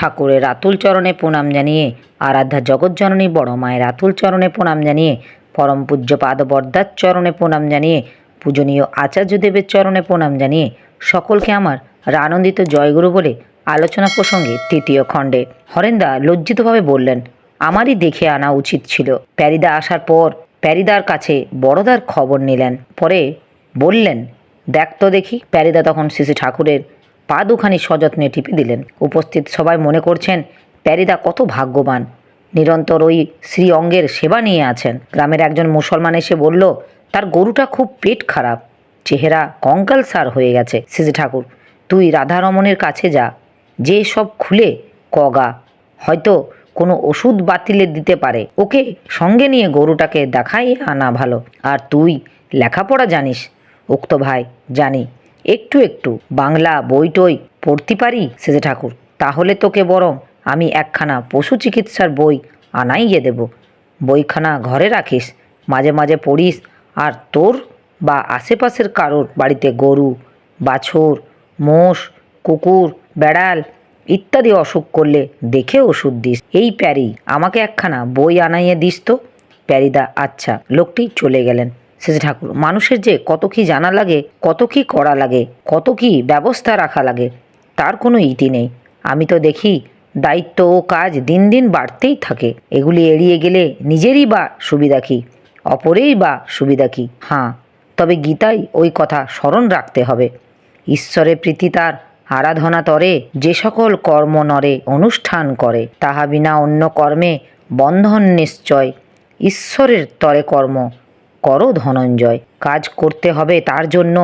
ঠাকুরের রাতুল চরণে প্রণাম জানিয়ে, আরাধ্যা জগৎজননী বড় মায়ের রাতুল চরণে প্রণাম জানিয়ে, পরম পূজ্য পাদ বরদার চরণে প্রণাম জানিয়ে, পূজনীয় আচার্যদেবের চরণে প্রণাম জানিয়ে, সকলকে আমার রানন্দিত জয়গুরু বলে আলোচনা প্রসঙ্গে তৃতীয় খণ্ডে হরেন্দা লজ্জিতভাবে বললেন, আমারই দেখে আনা উচিত ছিল। প্যারিদা আসার পর প্যারিদার কাছে বড়দার খবর নিলেন। পরে বললেন, দেখ তো দেখি, প্যারিদা তখন শ্রী ঠাকুরের পা দুখানি সযত্নে টিপে দিলেন। উপস্থিত সবাই মনে করছেন, প্যারিদা কত ভাগ্যবান। নিরন্তর ওই শ্রী অঙ্গের সেবা নিয়ে আছেন। গ্রামের একজন মুসলমান এসে বলল, তার গরুটা খুব পেট খারাপ। চেহারা কঙ্কাল সার হয়ে গেছে। শ্রী ঠাকুর, তুই রাধারমণের কাছে যা। যে সব খুলে কগা হয়তো কোনো ওষুধ বাতিলে দিতে পারে। ওকে সঙ্গে নিয়ে গরুটাকে দেখাই আনা ভালো। আর তুই লেখাপড়া জানিস? উক্ত ভাই, জানি। একটু একটু বাংলা বই টই পড়তে পারি, সেজে ঠাকুর। তাহলে তোকে বরং আমি একখানা পশু চিকিৎসার বই আনাইয়ে দেব। বইখানা ঘরে রাখিস, মাঝে মাঝে পড়িস, আর তোর বা আশেপাশের কারোর বাড়িতে গরু, বাছুর, মোষ, কুকুর, বেড়াল ইত্যাদি অসুখ করলে দেখে ওষুধ দিস। এই প্যারি, আমাকে একখানা বই আনাইয়ে দিস তো। প্যারিদা আচ্ছা লোকটি চলে গেলেন। শেষ ঠাকুর, মানুষের যে কত কি জানা লাগে, কত কি করা লাগে, কত কি ব্যবস্থা রাখা লাগে, তার কোনো ইতি নেই। আমি তো দেখি, দায়িত্ব ও কাজ দিন দিন বাড়তেই থাকে। এগুলি এড়িয়ে গেলে নিজেরই বা সুবিধা কি? অপরেই বা সুবিধা কি? হ্যাঁ তবে গীতায় ওই কথা স্মরণ রাখতে হবে। ঈশ্বরের প্রীতি তার আরাধনা তরে, যে সকল কর্ম নরে, অনুষ্ঠান করে, তাহা বিনা অন্য কর্মে বন্ধন নিশ্চয়। ঈশ্বরের তরে কর্ম করো ধনঞ্জয়, কাজ করতে হবে তার জন্য।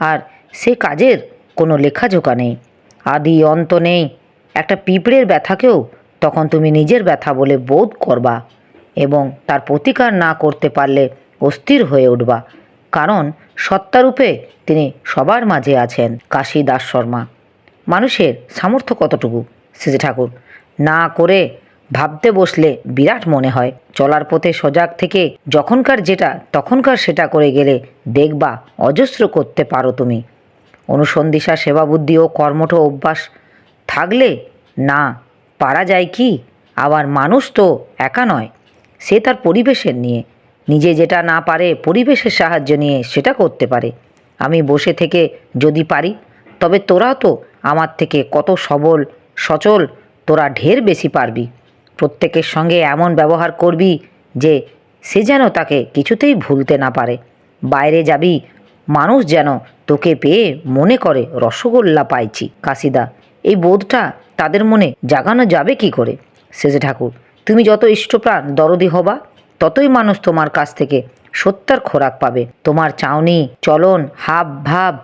আর সে কাজের কোনো লেখাজোকা নেই। আদি অন্ত নেই। একটা পিঁপড়ের ব্যথাকেও তখন তুমি নিজের ব্যথা বলে বোধ করবা এবং তার প্রতিকার না করতে পারলে অস্থির হয়ে উঠবা। কারণ সত্তারূপে তিনি সবার মাঝে আছেন কাশী দাস শর্মা। মানুষের সামর্থ্য কতটুকু? শ্রী ঠাকুর, না করে ভাবতে বসলে বিরাট মনে হয়। চলার পথে সজাগ থেকে যখনকার যেটা, তখনকার সেটা করে গেলে দেখবা অজস্র করতে পারো তুমি। অনুসন্ধিসা সেবা বুদ্ধি ও কর্মঠ অভ্যাস থাকলে না, পারা যায় কি? আবার মানুষ তো একা নয়, সে তার পরিবেশের নিয়ে। নিজে যেটা না পারে পরিবেশের সাহায্য নিয়ে সেটা করতে পারে। আমি বসে থেকে যদি পারি, তবে তোরা তো আমার থেকে কত সবল, সচল, তোরা ঢের বেশি পারবি। প্রত্যেকের সঙ্গে এমন ব্যবহার করবি যে সে যেন তাকে কিছুতেই ভুলতে না পারে। বাইরে যাবি, মানুষ যেন তোকে পেয়ে মনে করে রসগোল্লা পাইছি। কাশিদা, এই বোধটা তাদের মনে জাগানো যাবে কি করে? শেষে ঠাকুর, তুমি যত ইষ্টপ্রাণ দরদি হবা, ততই মানুষ তোমার কাছ থেকে সত্যার খোরাক পাবে। তোমার চাউনি, চলন, হাব, ভাব,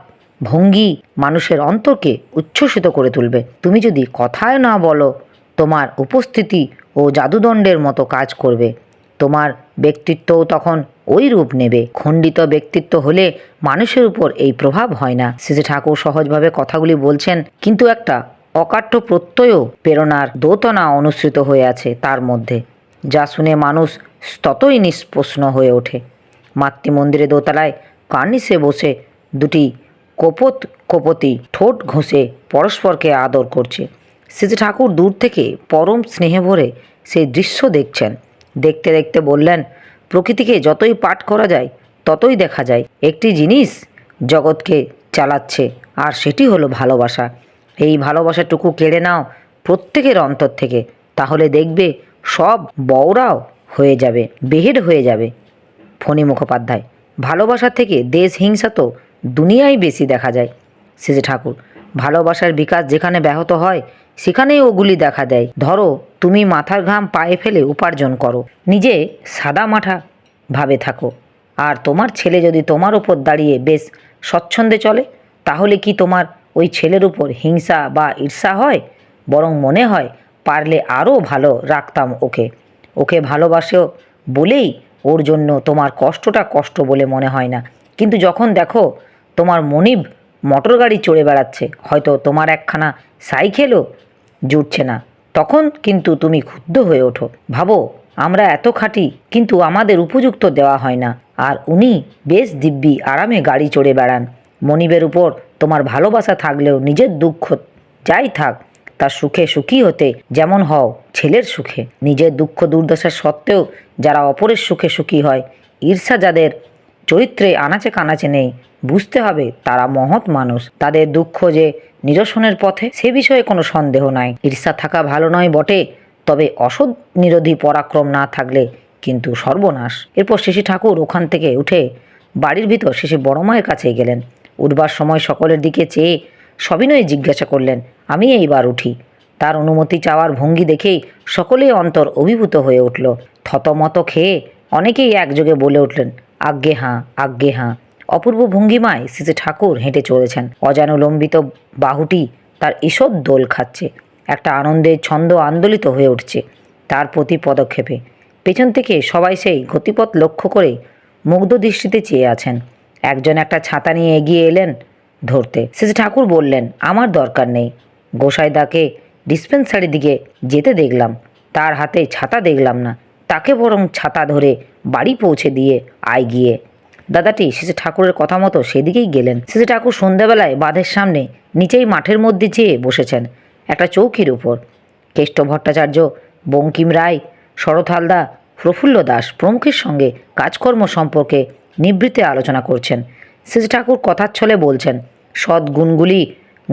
ভঙ্গি মানুষের অন্তরকে উচ্ছ্বসিত করে তুলবে। তুমি যদি কথায় না বলো, তোমার উপস্থিতি ও জাদুদণ্ডের মতো কাজ করবে। তোমার ব্যক্তিত্বও তখন ওই রূপ নেবে। খণ্ডিত ব্যক্তিত্ব হলে মানুষের উপর এই প্রভাব হয় না। শ্রী ঠাকুর সহজভাবে কথাগুলি বলছেন, কিন্তু একটা অকাঠ্য প্রত্যয়ও প্রেরণার দোতনা অনুসৃত হয়ে আছে তার মধ্যে, যা শুনে মানুষ ততই নিষ্প্রশ্ন হয়ে ওঠে। মাতৃমন্দিরে দোতলায় কার্নিসে বসে দুটি কোপত কোপতি ঠোঁট ঘষে পরস্পরকে আদর করছে। শ্রী ঠাকুর দূর থেকে পরম স্নেহে ভরে সেই দৃশ্য দেখছেন। দেখতে দেখতে বললেন, প্রকৃতিকে যতই পাঠ করা যায়, ততই দেখা যায়। একটি জিনিস জগৎকে চালাচ্ছে, আর সেটি হলো ভালোবাসা। এই ভালোবাসাটুকু কেড়ে নাও প্রত্যেকের অন্তর থেকে, তাহলে দেখবে সব বওরাও হয়ে যাবে, বেহেড হয়ে যাবে। ফণি মুখোপাধ্যায়, ভালোবাসা থেকে দেশ হিংসা তো দুনিয়ায় বেশি দেখা যায়। শেষে ঠাকুর, ভালোবাসার বিকাশ যেখানে ব্যাহত হয় সেখানেই ওগুলি দেখা দেয়। ধরো, তুমি মাথার ঘাম পায়ে ফেলে উপার্জন করো। নিজে সাদা মাঠা ভাবে থাকো। আর তোমার ছেলে যদি তোমার উপর দাঁড়িয়ে বেশ স্বচ্ছন্দে চলে, তাহলে কি তোমার ওই ছেলের উপর হিংসা বা ঈর্ষা হয়? বরং মনে হয়, পারলে আরও ভালো রাখতাম ওকে। ওকে ভালোবাসেও বলেই ওর জন্য তোমার কষ্টটা কষ্ট বলে মনে হয় না। কিন্তু যখন দেখো, তোমার মনিব মোটর গাড়ি চড়ে বেড়াচ্ছে, হয়তো তোমার একখানা সাইকেলও জুটছে না। তখন কিন্তু তুমি ক্ষুব্ধ হয়ে ওঠো। ভাবো, আমরা এত খাটি, কিন্তু আমাদের উপযুক্ত দেওয়া হয় না। আর উনি বেশ দিব্যি, আরামে গাড়ি চড়ে বেড়ান। মনিবের উপর তোমার ভালোবাসা থাকলেও নিজের দুঃখ যাই থাক, তার সুখে সুখী হতে যেমন হও ছেলের সুখে। নিজের দুঃখ দুর্দশা সত্ত্বেও যারা অপরের সুখে সুখী হয়, ঈর্ষা যাদের চরিত্রে আনাচে কানাচে নেই। বুঝতে হবে তারা মহৎ মানুষ। তাদের দুঃখ যে নিরসনের পথে, সে বিষয়ে কোনো সন্দেহ নাই। ঈর্ষা থাকা ভালো নয় বটে, তবে অসৎ নিরোধী পরাক্রম না থাকলে কিন্তু সর্বনাশ। এরপর শিশি ঠাকুর ওখান থেকে উঠে বাড়ির ভিতর শেষে বড় মায়ের কাছে গেলেন। উঠবার সময় সকলের দিকে চেয়ে সবিনয়ে জিজ্ঞাসা করলেন, আমি এইবার উঠি? তার অনুমতি চাওয়ার ভঙ্গি দেখেই সকলেই অন্তর অভিভূত হয়ে উঠল। থতমত খেয়ে অনেকেই একযোগে বলে উঠলেন আজ্ঞে হাঁ আজ্ঞে হাঁ। অপূর্ব ভঙ্গিমায় শ্রী ঠাকুর হেঁটে চলেছেন। অজানুলম্বিত বাহুটি তার ঈষৎ দোল খাচ্ছে। একটা আনন্দের ছন্দ আন্দোলিত হয়ে উঠছে তার প্রতি পদক্ষেপে। পেছন থেকে সবাই সেই গতিপথ লক্ষ্য করে মুগ্ধ দৃষ্টিতে চেয়ে আছেন। একজন একটা ছাতা নিয়ে এগিয়ে এলেন ধরতে। শ্রী ঠাকুর বললেন, আমার দরকার নেই। গোসাইদাকে ডিসপেন্সারি দিকে যেতে দেখলাম। তার হাতে ছাতা দেখলাম না। তাকে বরং ছাতা ধরে বাড়ি পৌঁছে দিয়ে আয় গিয়ে। দাদাটি শেষে ঠাকুরের কথা মতো সেদিকেই গেলেন। শেষে ঠাকুর সন্ধ্যাবেলায় বাঁধের সামনে নিচেই মাঠের মধ্যে চেয়ে বসেছেন, একটা চৌকির উপর। কেষ্ট ভট্টাচার্য, বঙ্কিম রায়, শরৎ হালদা, প্রফুল্ল দাস প্রমুখের সঙ্গে কাজকর্ম সম্পর্কে নিবৃত্তে আলোচনা করছেন। শেষে ঠাকুর কথার ছলে বলছেন সদ্গুণগুলি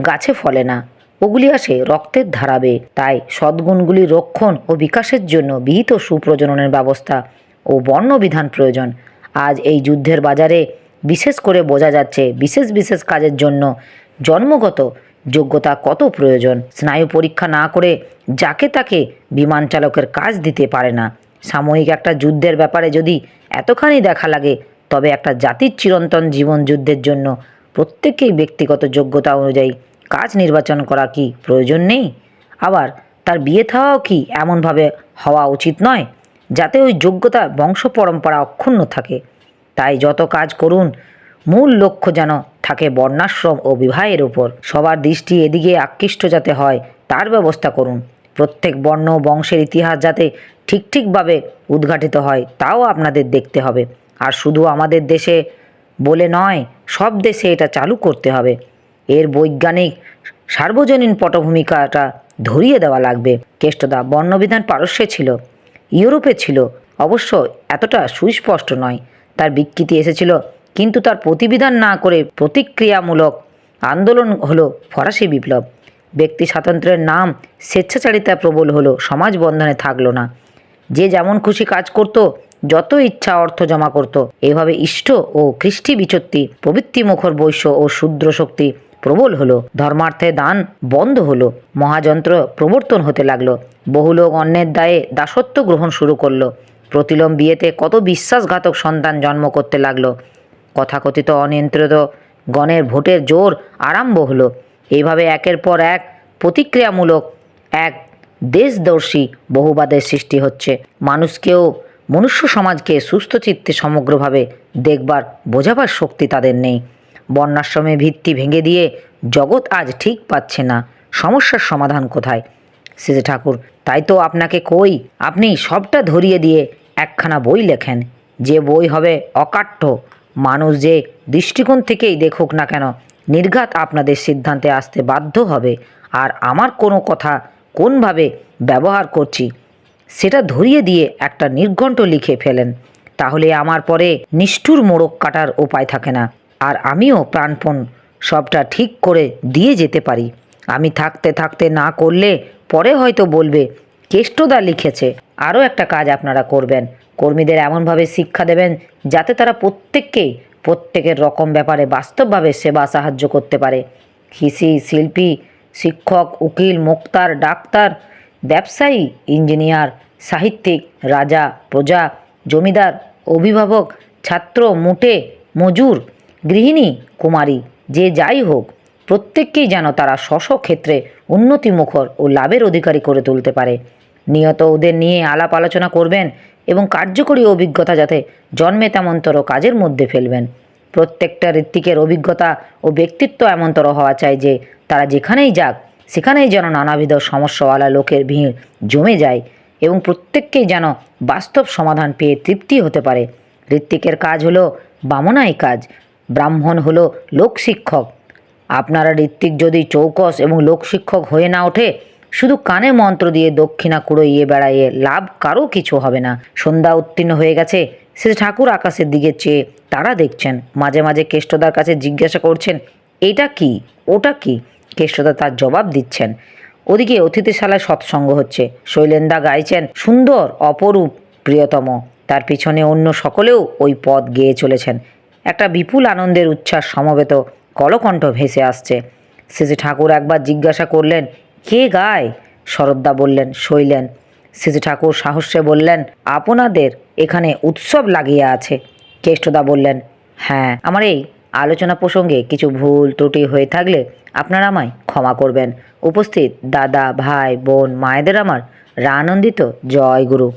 গাছে ফলে না। ওগুলি আসে রক্তের ধারাবে। তাই সদ্গুণগুলি রক্ষণ ও বিকাশের জন্য বিহিত সুপ্রজননের ব্যবস্থা ও বর্ণবিধান প্রয়োজন। আজ এই যুদ্ধের বাজারে বিশেষ করে বোঝা যাচ্ছে বিশেষ বিশেষ কাজের জন্য জন্মগত যোগ্যতা কত প্রয়োজন। স্নায়ু পরীক্ষা না করে যাকে তাকে বিমান চালকের কাজ দিতে পারে না। সাময়িক একটা যুদ্ধের ব্যাপারে যদি এতখানি দেখা লাগে, তবে একটা জাতির চিরন্তন জীবন যুদ্ধের জন্য প্রত্যেকেই ব্যক্তিগত যোগ্যতা অনুযায়ী কাজ নির্বাচন করা কি প্রয়োজন নেই? আবার তার বিয়ে থাওয়াও কি এমনভাবে হওয়া উচিত নয়, যাতে ওই যোগ্যতা বংশ পরম্পরা অক্ষুণ্ণ থাকে? তাই যত কাজ করুন, মূল লক্ষ্য যেন থাকে বর্ণাশ্রম ও বিবাহের উপর সবার দৃষ্টি এদিকে আকৃষ্ট যাতে হয়, তার ব্যবস্থা করুন। প্রত্যেক বর্ণ বংশের ইতিহাস যাতে ঠিক ঠিকভাবে উদ্ঘাটিত হয়, তাও আপনাদের দেখতে হবে। আর শুধু আমাদের দেশে বলে নয়, সব দেশে এটা চালু করতে হবে। এর বৈজ্ঞানিক সার্বজনীন পটভূমিকাটা ধরিয়ে দেওয়া লাগবে। কেষ্টদা বর্ণবিধান পারস্যে ছিল, ইউরোপে ছিল, অবশ্য এতটা সুস্পষ্ট নয়। তার বিকৃতি এসেছিল, কিন্তু তার প্রতিবিধান না করে প্রতিক্রিয়ামূলক আন্দোলন হলো ফরাসি বিপ্লব। ব্যক্তি স্বাতন্ত্র্যের নাম স্বেচ্ছাচারিতা প্রবল হলো, সমাজ বন্ধনে থাকল না। যে যেমন খুশি কাজ করত, যত ইচ্ছা অর্থ জমা করত। এভাবে ইষ্ট ও কৃষ্টি বিচত্তি প্রবৃত্তি মুখর বৈশ্য ও শূদ্র শক্তি প্রবল হলো, ধর্মার্থে দান বন্ধ হলো, মহাযন্ত্র প্রবর্তন হতে লাগল। বহু লোক অন্যের দায়ে দাসত্ব গ্রহণ শুরু করল। প্রতিলোম বিয়েতে কত বিশ্বাসঘাতক সন্তান জন্ম করতে লাগল। কথাকথিত অনিয়ন্ত্রিত গণের ভোটের জোর আরম্ভ হলো। এইভাবে একের পর এক প্রতিক্রিয়ামূলক এক দেশদর্শী বহুবাদের সৃষ্টি হচ্ছে। মানুষকেও মনুষ্য সমাজকে সুস্থ চিত্তে সমগ্রভাবে দেখবার, বোঝাবার শক্তি তাদের নেই। বর্ণাশ্রমে ভিত্তি ভেঙে দিয়ে জগৎ আজ ঠিক পাচ্ছে না। সমস্যার সমাধান কোথায়? শ্রী ঠাকুর, তাই তো আপনাকে কই। আপনি সবটা ধরিয়ে দিয়ে একখানা বই লেখেন। যে বই হবে অকাঠ্য মানুষ যে দৃষ্টিকোণ থেকেই দেখুক না কেন, নির্ঘাত আপনাদের সিদ্ধান্তে আসতে বাধ্য হবে। আর আমার কোনো কথা কোনভাবে ব্যবহার করছি, সেটা ধরিয়ে দিয়ে একটা নির্ঘণ্ট লিখে ফেলেন। তাহলে আমার পরে নিষ্ঠুর মোড়ক কাটার উপায় থাকে না। আর আমিও প্রাণপণ সবটা ঠিক করে দিয়ে যেতে পারি। আমি থাকতে থাকতে না করলে পরে হয়তো বলবে, কেষ্টদা লিখেছে, আরও একটা কাজ আপনারা করবেন। কর্মীদের এমনভাবে শিক্ষা দেবেন যাতে তারা প্রত্যেককেই প্রত্যেকের রকম ব্যাপারে বাস্তবভাবে সেবা সাহায্য করতে পারে। কৃষি, শিল্পী, শিক্ষক, উকিল, মুক্তার, ডাক্তার, ব্যবসায়ী, ইঞ্জিনিয়ার, সাহিত্যিক, রাজা, প্রজা, জমিদার, অভিভাবক, ছাত্র, মোটে, মজুর গৃহিণী, কুমারী, যে যাই হোক, প্রত্যেককেই যেন তারা স্ব ক্ষেত্রে উন্নতিমুখর ও লাভের অধিকারী করে তুলতে পারে। নিয়ত ওদের নিয়ে আলাপ আলোচনা করবেন এবং কার্যকরী অভিজ্ঞতা যাতে জন্মে তেমনতর কাজের মধ্যে ফেলবেন। প্রত্যেকটা ঋত্বিকের অভিজ্ঞতা ও ব্যক্তিত্ব এমনতর হওয়া চাই যে তারা যেখানেই যাক, সেখানেই যেন নানাবিধ সমস্যাওয়ালা লোকের ভিড় জমে যায় এবং প্রত্যেককেই যেন বাস্তব সমাধান পেয়ে তৃপ্তি হতে পারে। ঋত্বিকের কাজ হলো বামনাই কাজ ব্রাহ্মণ হলো লোকশিক্ষক আপনারা ঋত্বিক যদি চৌকস এবং লোকশিক্ষক হয়ে না ওঠে, শুধু কানে মন্ত্র দিয়ে দক্ষিণা কুড়োইয়ে বেড়াইয়ে লাভ কারও কিছু হবে না। সন্ধ্যা উত্তীর্ণ হয়ে গেছে সে ঠাকুর আকাশের দিকে চেয়ে তারা দেখছেন। মাঝে মাঝে কেষ্টদার কাছে জিজ্ঞাসা করছেন এটা কি? ওটা কি? কেষ্টদা তার জবাব দিচ্ছেন, ওদিকে অতিথিশালায় সৎসঙ্গ হচ্ছে। শৈলেন্দা গাইছেন, সুন্দর, অপরূপ, প্রিয়তম। তার পিছনে অন্য সকলেও ওই পদ গেয়ে চলেছেন। একটা বিপুল আনন্দের উচ্ছ্বাস সমবেত কলকণ্ঠ ভেসে আসছে। শেষে ঠাকুর একবার জিজ্ঞাসা করলেন, কে গায়? শরদ্দা বললেন, শৈলেন। শেষে ঠাকুর সাহসে বললেন, আপনাদের এখানে উৎসব লাগিয়ে আছে। কেষ্টদা বললেন হ্যাঁ আমার এই আলোচনা প্রসঙ্গে কিছু ভুল ত্রুটি হয়ে থাকলে আপনারা আমায় ক্ষমা করবেন। উপস্থিত দাদা, ভাই, বোন, মায়েদের আমার রানন্দিত জয় গুরু